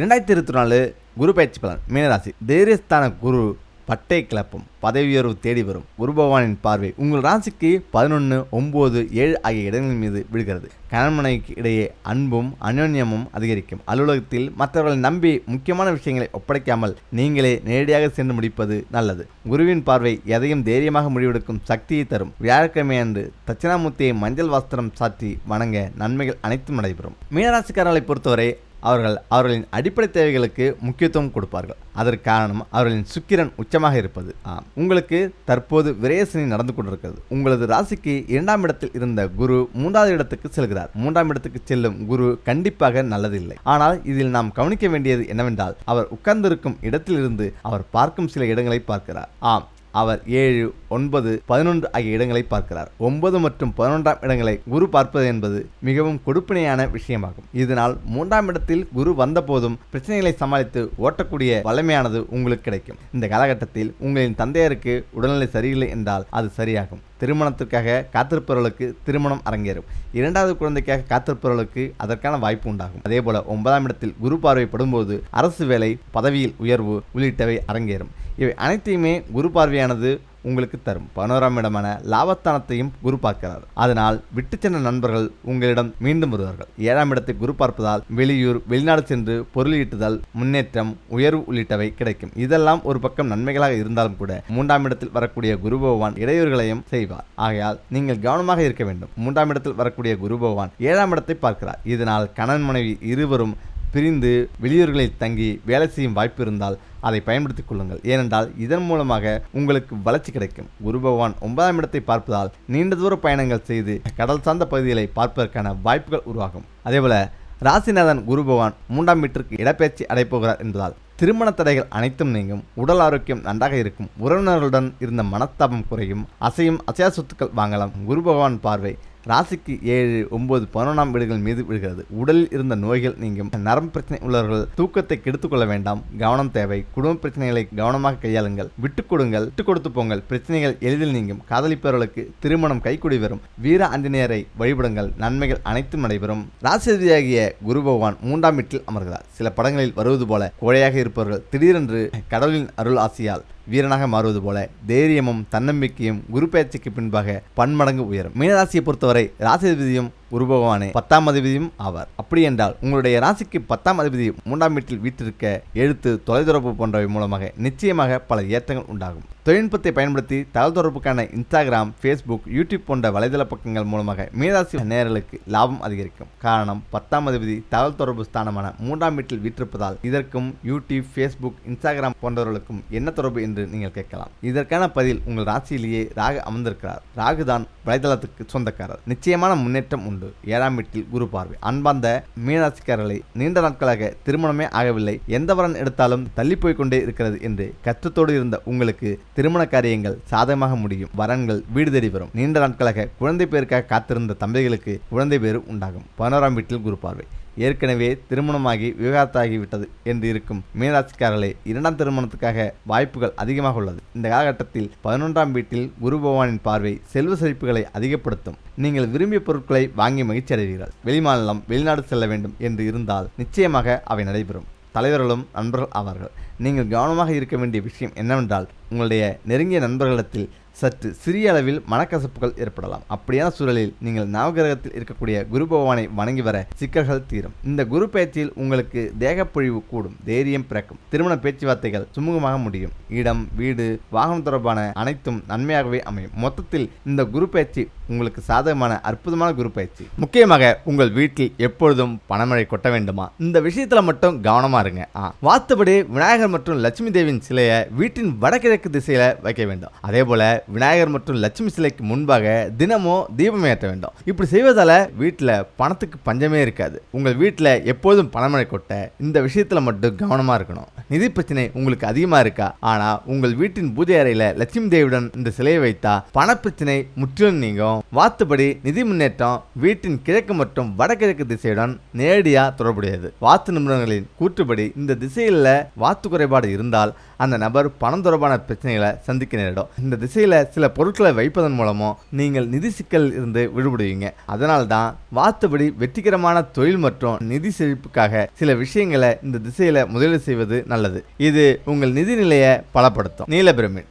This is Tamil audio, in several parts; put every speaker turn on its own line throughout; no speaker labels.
இரண்டாயிரத்தி இருபத்தி நாலு குரு பயிற்சி பலன் மீனராசி. தைரியஸ்தான குரு பட்டை கிளப்பும் பதவி உயர்வு தேடி வரும். குரு பகவானின் பார்வை உங்கள் ராசிக்கு பதினொன்று ஒம்பது ஏழு ஆகிய இடங்களின் மீது விழுகிறது. கணவனைக்கு இடையே அன்பும் அந்யோன்யமும் அதிகரிக்கும். அலுவலகத்தில் மற்றவர்களை நம்பி முக்கியமான விஷயங்களை ஒப்படைக்காமல் நீங்களே நேரடியாக சென்று முடிப்பது நல்லது. குருவின் பார்வை எதையும் தைரியமாக முடிவெடுக்கும் சக்தியை தரும். வியாழக்கிழமை அன்று தட்சிணாமூர்த்தியை மஞ்சள் வஸ்திரம் சாற்றி வணங்க நன்மைகள் அனைத்தும் நடைபெறும். மீனராசிக்காரர்களை பொறுத்தவரை அவர்கள் அவர்களின் அடிப்படை தேவைகளுக்கு முக்கியத்துவம் கொடுப்பார்கள். அதற்கு காரணம் அவர்களின் சுக்கிரன் உச்சமாக இருப்பது. ஆம். உங்களுக்கு தற்போது விரயசனி நடந்து கொண்டிருக்கிறது. உங்களது ராசிக்கு இரண்டாம் இடத்தில் இருந்த குரு மூன்றாவது இடத்துக்கு செல்கிறார். மூன்றாம் இடத்துக்கு செல்லும் குரு கண்டிப்பாக நல்லதில்லை. ஆனால் இதில் நாம் கவனிக்க வேண்டியது என்னவென்றால் அவர் உட்கார்ந்திருக்கும் இடத்திலிருந்து அவர் பார்க்கும் சில இடங்களை பார்க்கிறார். ஆம். அவர் ஏழு ஒன்பது பதினொன்று ஆகிய இடங்களை பார்க்கிறார். ஒன்பது மற்றும் பதினொன்றாம் இடங்களை குரு பார்ப்பது என்பது மிகவும் கொடுப்பினையான விஷயமாகும். இதனால் மூன்றாம் இடத்தில் குரு வந்தபோதும் பிரச்சனைகளை சமாளித்து ஓட்டக்கூடிய வலிமையானது உங்களுக்கு கிடைக்கும். இந்த காலகட்டத்தில் உங்களின் தந்தையருக்கு உடல்நிலை சரியில்லை என்றால் அது சரியாகும். திருமணத்திற்காக காத்திருப்பவர்களுக்கு திருமணம் அரங்கேறும். இரண்டாவது குழந்தைக்காக காத்திருப்பவர்களுக்கு அதற்கான வாய்ப்பு உண்டாகும். அதே போல ஒன்பதாம் இடத்தில் குரு பார்வைப்படும்போது அரசு வேலை பதவியில் உயர்வு உள்ளிட்டவை அரங்கேறும். இவை அனைத்தையுமே குரு பார்வையானது உங்களுக்கு தரும். பனோராமிடமான இடமான லாபஸ்தானத்தையும் குரு பார்க்கிறார். அதனால் விட்டு சென்ற நண்பர்கள் உங்களிடம் மீண்டும் வருவார்கள். ஏழாம் இடத்தை குரு பார்ப்பதால் வெளியூர் வெளிநாடு சென்று பொருள் ஈட்டுதல் முன்னேற்றம் உயர்வு உள்ளிட்டவை கிடைக்கும். இதெல்லாம் ஒரு பக்கம் நன்மைகளாக இருந்தாலும் கூட மூன்றாம் இடத்தில் வரக்கூடிய குரு பகவான் இடையூறுகளையும் செய்வார். ஆகையால் நீங்கள் கவனமாக இருக்க வேண்டும். மூன்றாம் இடத்தில் வரக்கூடிய குரு பகவான் ஏழாம் இடத்தை பார்க்கிறார். இதனால் கணவன் மனைவி இருவரும் பிரிந்து வெளியூர்களில் தங்கி வேலை செய்யும் வாய்ப்பு இருந்தால் அதை பயன்படுத்திக் கொள்ளுங்கள். ஏனென்றால் இதன் மூலமாக உங்களுக்கு வளர்ச்சி கிடைக்கும். குரு பகவான் ஒன்பதாம் இடத்தை பார்ப்பதால் நீண்ட தூர பயணங்கள் செய்து கடல் சார்ந்த பகுதிகளை பார்ப்பதற்கான வாய்ப்புகள் உருவாகும். அதேபோல ராசிநாதன் குரு பகவான் மூன்றாம் வீட்டிற்கு இடப்பெயர்ச்சி அடைப்போகிறார் என்பதால் திருமண தடைகள் அனைத்தும் நீங்கும். உடல் ஆரோக்கியம் நன்றாக இருக்கும். உறவினர்களுடன் இருந்த மனஸ்தாபம் குறையும். அசையும் அசையா சொத்துக்கள் வாங்கலாம். குரு பகவான் பார்வை ராசிக்கு ஏழு ஒன்பது பதினொன்றாம் வீடுகள் மீது விழுகிறது. உடலில் இருந்த நோய்கள் நீங்கும். நரம்பு பிரச்சனை உள்ளவர்கள் தூக்கத்தை கெடுத்துக்கொள்ள வேண்டாம். கவனம் தேவை. குடும்ப பிரச்சனைகளை கவனமாக கையாளுங்கள். விட்டுக் கொடுங்கள். விட்டு கொடுத்து போங்கள். பிரச்சனைகள் எளிதில் நீங்கும். காதலிப்பவர்களுக்கு திருமணம் கைக்குடி வரும். வீர ஆஞ்சநேயரை வழிபடுங்கள். நன்மைகள் அனைத்தும் நடைபெறும். ராசிபதியாகிய குரு பகவான் மூன்றாம் வீட்டில் அமர்கிறார். சில படங்களில் வருவது போல கோழையாக இருப்பவர்கள் திடீரென்று கடவுளின் அருள் ஆசியால் வீரனாக மாறுவது போல தைரியமும் தன்னம்பிக்கையும் குரு பயிற்சிக்கு பின்பாக பன்மடங்கு உயரும். மீனராசியை பொறுத்தவரை ராசிபதியும் குரு பகவானே பத்தாம் அதிபதியும் ஆவார் அப்படி என்றால் உங்களுடைய ராசிக்கு பத்தாம் அதிபதி மூன்றாம் வீட்டில் வீட்டிற்க எழுத்து தொலைதொடர்பு போன்றவை மூலமாக நிச்சயமாக பல ஏற்றங்கள் உண்டாகும். தொழில்நுட்பத்தை பயன்படுத்தி தகவல் தொடர்புக்கான இன்ஸ்டாகிராம் ஃபேஸ்புக் யூடியூப் போன்ற வலைதள பக்கங்கள் மூலமாக மீனராசி நேயர்களுக்கு லாபம் அதிகரிக்கும். காரணம் பத்தாம் அதிபதி தகவல் தொடர்பு ஸ்தானமான மூன்றாம் வீட்டில் வீற்றிருப்பதால் இதற்கும் யூடியூப் ஃபேஸ்புக் இன்ஸ்டாகிராம் போன்றவர்களுக்கும் என்ன தொடர்பு என்று நீங்கள் கேட்கலாம். இதற்கான பதில் உங்கள் ராசியிலேயே ராகு அமர்ந்திருக்கிறார். ராகு தான் வலைதளத்துக்கு சொந்தக்காரர். நிச்சயமான முன்னேற்றம் உண்டு. ஏழாம் வீட்டில் குரு பார்வை. அன்பார்ந்த மீனராசிக்காரர்களை நீண்ட நாட்களாக திருமணமே ஆகவில்லை. எந்த வரன் எடுத்தாலும் தள்ளி போய்கொண்டே இருக்கிறது என்று கஷ்டத்தோடு இருந்த உங்களுக்கு திருமண காரியங்கள் சாதகமாக முடியும். வரன்கள் வீடு தேடி வரும். நீண்ட நாட்களாக குழந்தை பேருக்காக காத்திருந்த தம்பதிகளுக்கு குழந்தை பேரு உண்டாகும். பதினோராம் வீட்டில் குரு பார்வை. ஏற்கனவே திருமணமாகி விவாகரத்தாகிவிட்டது என்று இருக்கும் மீனராசிக்காரர்களே இரண்டாம் திருமணத்துக்காக வாய்ப்புகள் அதிகமாக உள்ளது. இந்த காலகட்டத்தில் பதினொன்றாம் வீட்டில் குரு பகவானின் பார்வை செல்வ செழிப்புகளை அதிகப்படுத்தும். நீங்கள் விரும்பிய பொருட்களை வாங்கி மகிழ்ச்சி அடைவீர்கள் வெளிமாநிலம் வெளிநாடு செல்ல வேண்டும் என்று இருந்தால் நிச்சயமாக அவை நடைபெறும். தலைவர்களும் நண்பர்கள் ஆவார்கள். நீங்கள் கவனமாக இருக்க வேண்டிய விஷயம் என்னவென்றால் உங்களுடைய நெருங்கிய நண்பர்களிடத்தில் சற்று சிறிய அளவில் மனக்கசப்புகள் ஏற்படலாம். அப்படியான சூழலில் நீங்கள் நவகிரகத்தில் இருக்கக்கூடிய குரு பகவானை வணங்கி வர சிக்கல்கள் தீரும். இந்த குரு பயிற்சியில் உங்களுக்கு தேகப்பொழிவு கூடும். தைரியம் பிறக்கும். திருமண பேச்சுவார்த்தைகள் சுமூகமாக முடியும். இடம் வீடு வாகனம் தொடர்பான அனைத்தும் நன்மையாகவே அமையும். மொத்தத்தில் இந்த குரு பயிற்சி உங்களுக்கு சாதகமான அற்புதமான குரு பயிற்சி முக்கியமாக உங்கள் வீட்டில் எப்பொழுதும் பணமழை கொட்ட வேண்டுமா? இந்த விஷயத்துல மட்டும் கவனமா இருங்க. ஆ, விநாயகர் மற்றும் லட்சுமி தேவியின் சிலையை வீட்டின் வடகிழக்கு திசையில வைக்க வேண்டும். அதே போல விநாயகர் மற்றும் லட்சுமி சிலைக்கு முன்பாக தினமும் தீபம் ஏற்ற வேண்டும். இப்படி செய்வதால வீட்டில் பணத்துக்கு பஞ்சமே இருக்காது. உங்கள் வீட்டில் எப்போதும் பணமழை கொட்ட இந்த விஷயத்தில் மட்டும் கவனமாக இருக்கணும். நிதி பிரச்சனை உங்களுக்கு அதிகமாக இருக்கா? ஆனால் உங்கள் வீட்டின் பூஜை அறையில் லட்சுமி தேவியுடன் இந்த சிலையை வைத்தா பணப்பிரச்சனை முற்றிலும் நீங்கும். வாத்துப்படி நிதி முன்னேற்றம் வீட்டின் கிழக்கு மற்றும் வடகிழக்கு திசையுடன் நேரடியாக தொடர்புடையது. வாத்து நிபுணர்களின் கூற்றுப்படி இந்த திசையில் வாத்து குறைபாடு இருந்தால் அந்த நபர் பணம் தொடர்பான பிரச்சனைகளை சந்திக்க நேரிடும். இந்த திசையில் சில பொருட்களை வைப்பதன் மூலமும் நீங்கள் நிதி சிக்கல் இருந்து விடுபடுவீங்க. அதனால் தான் வாத்தபடி வெற்றிகரமான தொழில் மற்றும் நிதி செழிப்புக்காக சில விஷயங்களை இந்த திசையில் முதலீடு செய்வது நல்லது. இது உங்கள் நிதி நிலையை பலப்படுத்தும். நீலபிரமின்.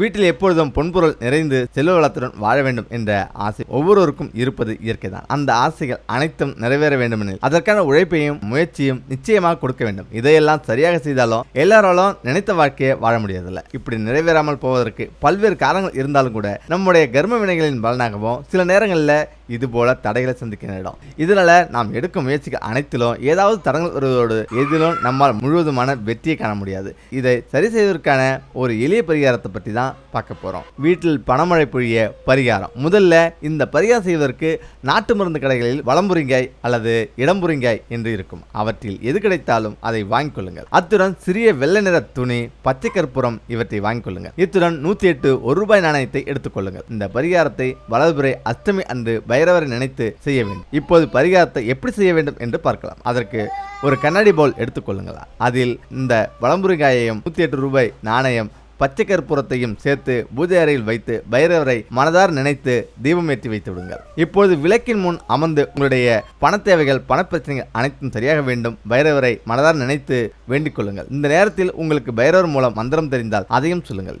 வீட்டில் எப்பொழுதும் பொன்பொருள் நிறைந்து செல்வ வளத்துடன் வாழ வேண்டும் என்ற ஆசை ஒவ்வொருவருக்கும் இருப்பது இயற்கைதான். அந்த ஆசைகள் அனைத்தும் நிறைவேற வேண்டுமெனில் அதற்கான உழைப்பையும் முயற்சியும் நிச்சயமாக கொடுக்க வேண்டும். இதையெல்லாம் சரியாக செய்தாலும் எல்லாராலும் நினைத்த வாழ்க்கையை வாழ முடியாதுல்ல. இப்படி நிறைவேறாமல் போவதற்கு பல்வேறு காரணங்கள் இருந்தாலும் கூட நம்முடைய கர்ம வினைகளின் பலனாகவும் சில நேரங்களில் இது போல தடைகளை சந்திக்கிற இடம். இதனால நாம் எடுக்கும் முயற்சிகள் அனைத்திலும் ஏதாவது தடங்கள் வருவதோடு எதிலும் நம்மால் முழுவதுமான வெற்றியை காண முடியாது. இதை சரி செய்வதற்கான ஒரு எளிய பரிகாரத்தை பற்றி தான் பார்க்க போறோம். வீட்டில் பணமழை பொழிய பரிகாரம். முதல்ல இந்த பரிகாரம் செய்வதற்கு நாட்டு மருந்து கடைகளில் வளம்புரிங்காய் அல்லது இடம்புரிங்காய் என்று இருக்கும். அவற்றில் எது கிடைத்தாலும் அதை வாங்கிக் கொள்ளுங்கள். அத்துடன் சிறிய வெள்ளை நிற துணி பச்சை கற்பூரம் இவற்றை வாங்கிக் கொள்ளுங்கள். இத்துடன் நூத்தி எட்டு ஒரு ரூபாய் நாணயத்தை எடுத்துக்கொள்ளுங்கள் இந்த பரிகாரத்தை வலதுபுறை அஷ்டமி அன்று பைரவரை நினைத்து செய்ய வேண்டும். இப்போது பரிகாரத்தை எப்படி செய்ய வேண்டும் என்று பார்க்கலாம். அதற்கு ஒரு கண்ணாடி பவுல் எடுத்துக்கொள்ளுங்களா அதில் இந்த வளம்புரிகாயையும் நூற்றி எட்டு ரூபாய் நாணயம் பச்சை கற்பூரத்தையும் சேர்த்து பூஜை அறையில் வைத்து பைரவரை மனதார் நினைத்து தீபம் ஏற்றி வைத்து விடுங்கள். இப்போது விளக்கின் முன் அமர்ந்து உங்களுடைய பண தேவைகள் பணப்பிரச்சனைகள் அனைத்தும் சரியாக வேண்டும். பைரவரை மனதார் நினைத்து வேண்டிக் கொள்ளுங்கள். இந்த நேரத்தில் உங்களுக்கு பைரவர் மூலம் மந்திரம் தெரிந்தால் அதையும் சொல்லுங்கள்.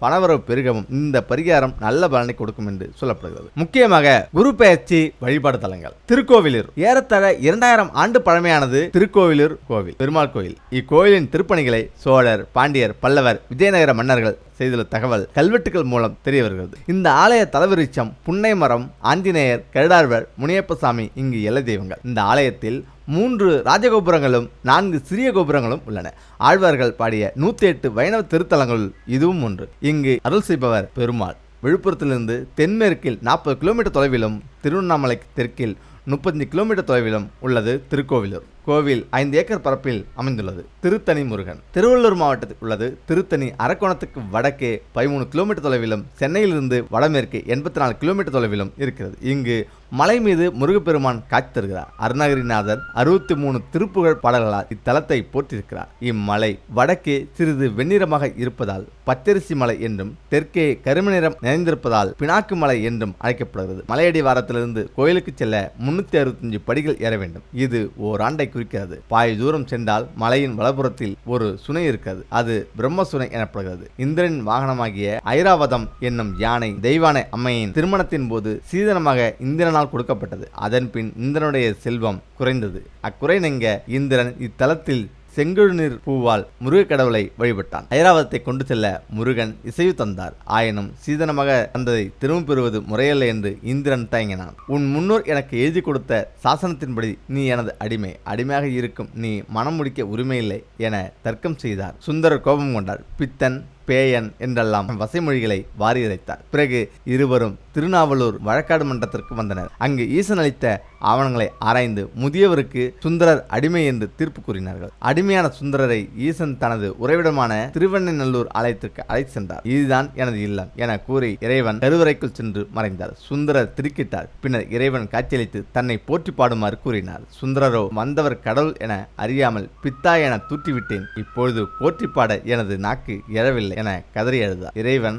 பணவரவு பெருகவும் இந்த பரிகாரம் நல்ல பலனை கொடுக்கும் என்று சொல்லப்படுகிறது. முக்கியமாக குரு பெயர்ச்சி வழிபாடு தலங்கள். திருக்கோவிலூர். ஏறத்தாழ இரண்டாயிரம் ஆண்டு பழமையானது திருக்கோவிலூர் கோவில். பெருமாள் கோயில். இக்கோயிலின் திருப்பணிகளை சோழர் பாண்டியர் பல்லவர் விஜயநகர மன்னர்கள் செய்துள்ள தகவல் கல்வெட்டுகள் மூலம் தெரிய வருகிறது இந்த ஆலய தலவிருச்சம் புன்னை மரம் ஆஞ்சநேயர் கருடாழ்வர் முனியப்பசாமி இங்கு எல்லை தெய்வங்கள். இந்த ஆலயத்தில் மூன்று ராஜகோபுரங்களும் நான்கு சிறிய கோபுரங்களும் உள்ளன. ஆழ்வார்கள் பாடிய நூத்தி எட்டு வைணவ திருத்தலங்களுள் இதுவும் ஒன்று. இங்கு அருள் செய்பவர் பெருமாள். விழுப்புரத்திலிருந்து தென்மேற்கில் நாற்பது கிலோமீட்டர் தொலைவிலும் திருவண்ணாமலை தெற்கில் முப்பத்தஞ்சு கிலோமீட்டர் தொலைவிலும் உள்ளது திருக்கோவிலூர். கோவில் ஐந்து ஏக்கர் பரப்பில் அமைந்துள்ளது. திருத்தணி முருகன். திருவள்ளூர் மாவட்டத்தில் உள்ளது திருத்தணி அரக்கோணத்துக்கு வடக்கே பதிமூணு கிலோமீட்டர் தொலைவிலும் சென்னையிலிருந்து வடமேற்கு எண்பத்தி நாலு கிலோமீட்டர் தொலைவிலும் இருக்கிறது. இங்கு மலை மீது முருகப்பெருமான் காட்சி தருகிறார். அருணகிரிநாதர் அறுபத்தி மூணு திருப்புகழ் பாடல்களால் இத்தலத்தை போற்றியிருக்கிறார் இம்மலை வடக்கே சிறிது வெண்ணிறமாக இருப்பதால் பச்சரிசி மலை என்றும் தெற்கே கரும நிறம் நிறைந்திருப்பதால் பினாக்கு மலை என்றும் அழைக்கப்படுகிறது. மலையடி வாரத்திலிருந்து கோயிலுக்கு செல்ல முன்னூத்தி அறுபத்தஞ்சு படிகள் ஏற வேண்டும். இது ஓராண்டைக்கு குறிக்கிறது. பாய் தூரம் சென்றால் மலையின் வலப்புறத்தில் ஒரு சுனை இருக்கிறது. அது பிரம்ம சுனை எனப்படுகிறது. இந்திரனின் வாகனமாகிய ஐராவதம் என்னும் யானை தெய்வானை அம்மையின் திருமணத்தின் போது சீதனமாக இந்திரனால் கொடுக்கப்பட்டது. அதன் பின் இந்திரனுடைய செல்வம் குறைந்தது. அக்குறை நீங்க இந்திரன் இத்தலத்தில் செங்கழுநீர் பூவால் முருகக்கடவுளை வழிபட்டான். ஐராவதத்தை கொண்டு செல்ல முருகன் இசைவு தந்தார். ஆயினும் சீதனமாக தந்ததை திரும்ப பெறுவது முறையல்ல என்று இந்திரன் தயங்கினான். உன் முன்னோர் எனக்கு எழுதி கொடுத்த சாசனத்தின்படி நீ எனது அடிமை. அடிமையாக இருக்கும் நீ மனம் முடிக்க உரிமையில்லை என தர்க்கம் செய்தார். சுந்தரர் கோபம் கொண்டார். பித்தன் பேயன் என்றெல்லாம் வசைமொழிகளை வாரி இறைத்தார் பிறகு இருவரும் திருநாவலூர் வழக்காடு மன்றத்திற்கு வந்தனர். அங்கு ஈசன் அளித்த ஆவணங்களை ஆராய்ந்து முதியவருக்கு சுந்தரர் அடிமை என்று தீர்ப்பு கூறினார்கள். அடிமையான சுந்தரரை ஈசன் தனது உறைவிடமான திருவண்ணநல்லூர் ஆலயத்திற்கு அழைத்து சென்றார். இதுதான் எனது இல்லம் என கூறி இறைவன் கருவறைக்குள் சென்று மறைந்தார். சுந்தரர் திருக்கிட்டார் பின்னர் இறைவன் காட்சியளித்து தன்னை போற்றி பாடுமாறு கூறினார். சுந்தரரோ வந்தவர் கடவுள் என அறியாமல் பித்தா என தூற்றிவிட்டேன். இப்பொழுது போற்றி பாட எனது நாக்கு எழவில்லை. என கதறி அழுதார். இறைவன்